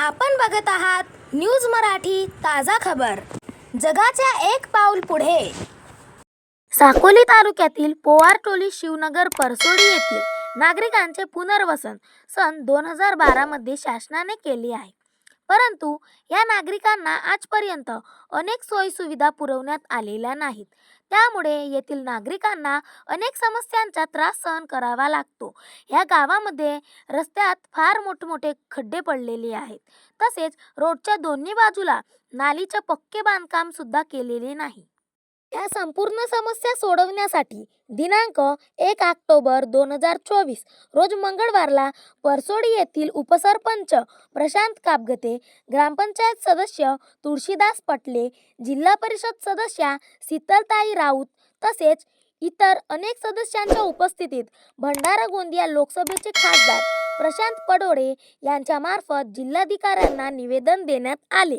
आपण बघत आहात न्यूज मराठी ताजा खबर. जगाच्या एक पाऊल पुढे. साकोली तालुक्यातील पोवारटोली शिवनगर परसोडी येथील नागरिकांचे पुनर्वसन सन दोन हजार बारामध्ये शासनाने केले आहे. परंतु या नागरिकांना आजपर्यंत अनेक सोयीसुविधा पुरवण्यात आलेल्या नाहीत. त्यामुळे येथील नागरिकांना अनेक समस्यांचा त्रास सहन करावा लागतो. ह्या गावामध्ये रस्त्यात फार मोठमोठे खड्डे पडलेले आहेत. तसेच रोडच्या दोन्ही बाजूला नालीचे पक्के बांधकाम सुद्धा केलेले नाही. या संपूर्ण समस्या सोडवण्यासाठी दिनांक एक ऑक्टोबर दोन हजार चोवीस रोज मंगळवारला परसोडी येथील उपसरपंच प्रशांत कापगते ग्रामपंचायत सदस्य तुळशीदास पटले जिल्हा परिषद सदस्या शीतलताई राऊत तसेच इतर अनेक सदस्यांच्या उपस्थितीत भंडारा गोंदिया लोकसभेचे खासदार प्रशांत पडोळे यांच्यामार्फत जिल्हाधिकाऱ्यांना निवेदन देण्यात आले.